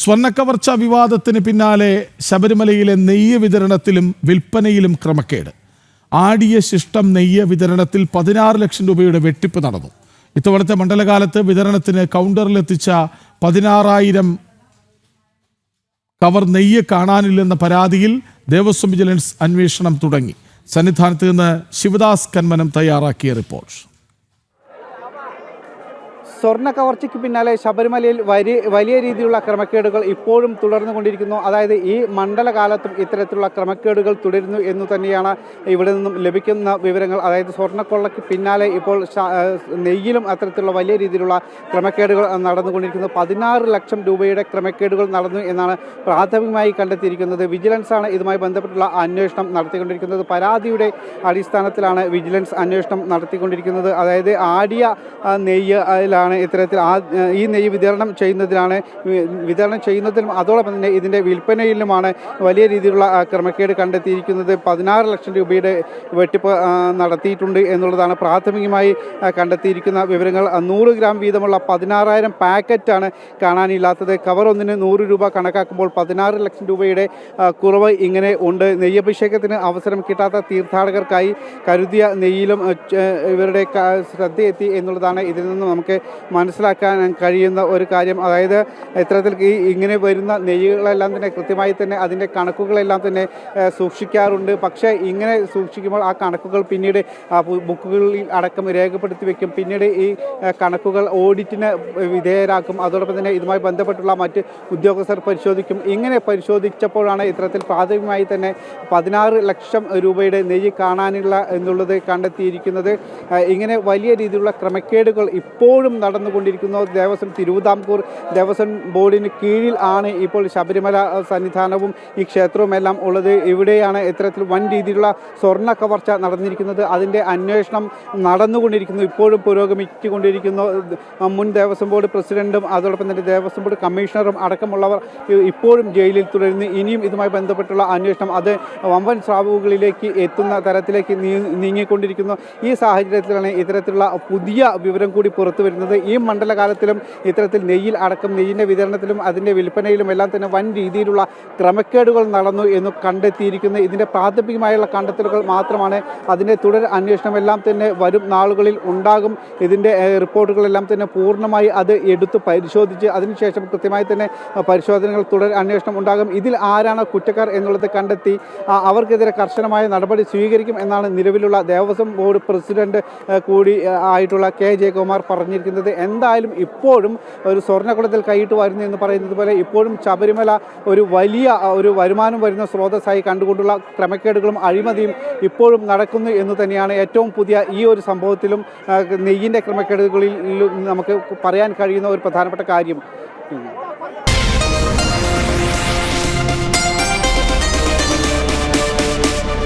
സ്വർണക്കവർച്ച വിവാദത്തിന് പിന്നാലെ ശബരിമലയിലെ നെയ്യ് വിതരണത്തിലും വിൽപ്പനയിലും ക്രമക്കേട്. ആടിയ ശിഷ്ടം നെയ്യ് വിതരണത്തിൽ പതിനാറ് ലക്ഷം രൂപയുടെ വെട്ടിപ്പ് നടന്നു. ഇത്തവണത്തെ മണ്ഡലകാലത്ത് വിതരണത്തിന് കൗണ്ടറിലെത്തിച്ച പതിനാറായിരം കവർ നെയ്യ് കാണാനില്ലെന്ന പരാതിയിൽ ദേവസ്വം വിജിലൻസ് അന്വേഷണം തുടങ്ങി. സന്നിധാനത്ത് നിന്ന് ശിവദാസ് കന്മനം തയ്യാറാക്കിയ റിപ്പോർട്ട്. സ്വർണ കവർച്ചയ്ക്ക് പിന്നാലെ ശബരിമലയിൽ വലിയ വലിയ രീതിയിലുള്ള ക്രമക്കേടുകൾ ഇപ്പോഴും തുടർന്നു കൊണ്ടിരിക്കുന്നു അതായത് ഈ മണ്ഡലകാലത്തും ഇത്തരത്തിലുള്ള ക്രമക്കേടുകൾ തുടരുന്നു എന്ന് തന്നെയാണ് ഇവിടെ നിന്നും ലഭിക്കുന്ന വിവരങ്ങൾ. അതായത് സ്വർണക്കൊള്ളയ്ക്ക് പിന്നാലെ ഇപ്പോൾ നെയ്യിലും അത്തരത്തിലുള്ള വലിയ രീതിയിലുള്ള ക്രമക്കേടുകൾ നടന്നുകൊണ്ടിരിക്കുന്നു. പതിനാറ് ലക്ഷം രൂപയുടെ ക്രമക്കേടുകൾ നടന്നു എന്നാണ് പ്രാഥമികമായി കണ്ടെത്തിയിരിക്കുന്നത്. വിജിലൻസാണ് ഇതുമായി ബന്ധപ്പെട്ടുള്ള അന്വേഷണം നടത്തിക്കൊണ്ടിരിക്കുന്നത്. പരാതിയുടെ അടിസ്ഥാനത്തിലാണ് വിജിലൻസ് അന്വേഷണം നടത്തിക്കൊണ്ടിരിക്കുന്നത്. അതായത് ആടിയ നെയ്യ് അതിലാണ് ഇത്തരത്തിൽ ആ ഈ നെയ്യ് വിതരണം ചെയ്യുന്നതിലാണ് വിതരണം ചെയ്യുന്നതിലും അതോടൊപ്പം തന്നെ ഇതിന്റെ വിൽപ്പനയിലുമാണ് വലിയ രീതിയിലുള്ള ക്രമക്കേട് കണ്ടെത്തിയിരിക്കുന്നത്. പതിനാറ് ലക്ഷം രൂപയുടെ വെട്ടിപ്പ് നടത്തിയിട്ടുണ്ട് എന്നുള്ളതാണ് പ്രാഥമികമായി കണ്ടെത്തിയിരിക്കുന്ന വിവരങ്ങൾ. നൂറ് ഗ്രാം വീതമുള്ള പതിനാറായിരം പാക്കറ്റാണ് കാണാനില്ലാത്തത്. കവർ ഒന്നിന് നൂറ് രൂപ കണക്കാക്കുമ്പോൾ പതിനാറ് ലക്ഷം രൂപയുടെ കുറവ് ഇങ്ങനെ ഉണ്ട്. നെയ്യഭിഷേകത്തിന് അവസരം കിട്ടാത്ത തീർത്ഥാടകർക്കായി കരുതിയ നെയ്യിലും ഇവരുടെ ശ്രദ്ധയെത്തി എന്നുള്ളതാണ് ഇതിൽ നിന്ന് നമുക്ക് മനസ്സിലാക്കാൻ കഴിയുന്ന ഒരു കാര്യം. അതായത് ഇത്തരത്തിൽ ഈ ഇങ്ങനെ വരുന്ന നെയ്യുകളെല്ലാം തന്നെ കൃത്യമായി തന്നെ അതിന്റെ കണക്കുകളെല്ലാം തന്നെ സൂക്ഷിക്കാറുണ്ട്. പക്ഷേ ഇങ്ങനെ സൂക്ഷിക്കുമ്പോൾ ആ കണക്കുകൾ പിന്നീട് ബുക്കുകളിൽ അടക്കം രേഖപ്പെടുത്തി വെക്കും. പിന്നീട് ഈ കണക്കുകൾ ഓഡിറ്റിന് വിധേയരാക്കും. അതോടൊപ്പം തന്നെ ഇതുമായി ബന്ധപ്പെട്ടുള്ള മറ്റ് ഉദ്യോഗസ്ഥർ പരിശോധിക്കും. ഇങ്ങനെ പരിശോധിച്ചപ്പോഴാണ് ഇത്തരത്തിൽ പ്രാഥമികമായി തന്നെ പതിനാറ് ലക്ഷം രൂപയുടെ നെയ്യ് കാണാനില്ല എന്നുള്ളത് കണ്ടെത്തിയിരിക്കുന്നത്. ഇങ്ങനെ വലിയ രീതിയിലുള്ള ക്രമക്കേടുകൾ ഇപ്പോഴും നടന്നുകൊണ്ടിരിക്കുന്നു. ദേവസ്വം തിരുവിതാംകൂർ ദേവസ്വം ബോർഡിന് കീഴിൽ ആണ് ഇപ്പോൾ ശബരിമല സന്നിധാനവും ഈ ക്ഷേത്രവും എല്ലാം ഉള്ളത്. ഇവിടെയാണ് ഇത്തരത്തിൽ വൻ രീതിയിലുള്ള സ്വർണ കവർച്ച നടന്നിരിക്കുന്നത്. അതിന്റെ അന്വേഷണം നടന്നുകൊണ്ടിരിക്കുന്നു. ഇപ്പോഴും പുരോഗമിച്ചുകൊണ്ടിരിക്കുന്നു. മുൻ ദേവസ്വം ബോർഡ് പ്രസിഡന്റും അതോടൊപ്പം തന്നെ ദേവസ്വം ബോർഡ് കമ്മീഷണറും അടക്കമുള്ളവർ ഇപ്പോഴും ജയിലിൽ തുടരുന്നു. ഇനിയും ഇതുമായി ബന്ധപ്പെട്ടുള്ള അന്വേഷണം അത് വമ്പൻ സ്രാവുകളിലേക്ക് എത്തുന്ന തരത്തിലേക്ക് നീങ്ങിക്കൊണ്ടിരിക്കുന്നു. ഈ സാഹചര്യത്തിലാണ് ഇത്തരത്തിലുള്ള പുതിയ വിവരം കൂടി പുറത്തു വരുന്നത് ഈ മണ്ഡലകാലത്തിലും ഇത്തരത്തിൽ നെയ്യിൽ അടക്കം നെയ്യിന്റെ വിതരണത്തിലും അതിന്റെ വിൽപ്പനയിലും എല്ലാം തന്നെ വൻ രീതിയിലുള്ള ക്രമക്കേടുകൾ നടന്നു എന്ന് കണ്ടെത്തിയിരിക്കുന്ന ഇതിന്റെ പ്രാഥമികമായുള്ള കണ്ടെത്തലുകൾ മാത്രമാണ് അതിന്റെ തുടർ അന്വേഷണം എല്ലാം തന്നെ വരും നാളുകളിൽ ഉണ്ടാകും. ഇതിന്റെ റിപ്പോർട്ടുകളെല്ലാം തന്നെ പൂർണമായി അത് എടുത്ത് പരിശോധിച്ച് അതിനുശേഷം കൃത്യമായി തന്നെ പരിശോധനകൾ തുടർ അന്വേഷണം ഉണ്ടാകും. ഇതിൽ ആരാണ് കുറ്റക്കാർ എന്നുള്ളത് കണ്ടെത്തി അവർക്കെതിരെ കർശനമായ നടപടി സ്വീകരിക്കും എന്നാണ് നിലവിലുള്ള ദേവസ്വം ബോർഡ് പ്രസിഡന്റ് കൂടി ആയിട്ടുള്ള കെ. ജയകുമാർ പറഞ്ഞിരിക്കുന്നത്. എന്തായാലും ഇപ്പോഴും ഒരു സ്വർണക്കുളത്തിൽ കൈയിട്ട് വരുന്നു എന്ന് പറയുന്നത് പോലെ ഇപ്പോഴും ശബരിമല ഒരു വലിയ ഒരു വരുമാനം വരുന്ന സ്രോതസ്സായി കണ്ടുകൊണ്ടുള്ള ക്രമക്കേടുകളും അഴിമതിയും ഇപ്പോഴും നടക്കുന്നു എന്ന് തന്നെയാണ് ഏറ്റവും പുതിയ ഈ ഒരു സംഭവത്തിലും നെയ്യിന്റെ ക്രമക്കേടുകളിൽ നമുക്ക് പറയാൻ കഴിയുന്ന ഒരു പ്രധാനപ്പെട്ട കാര്യം.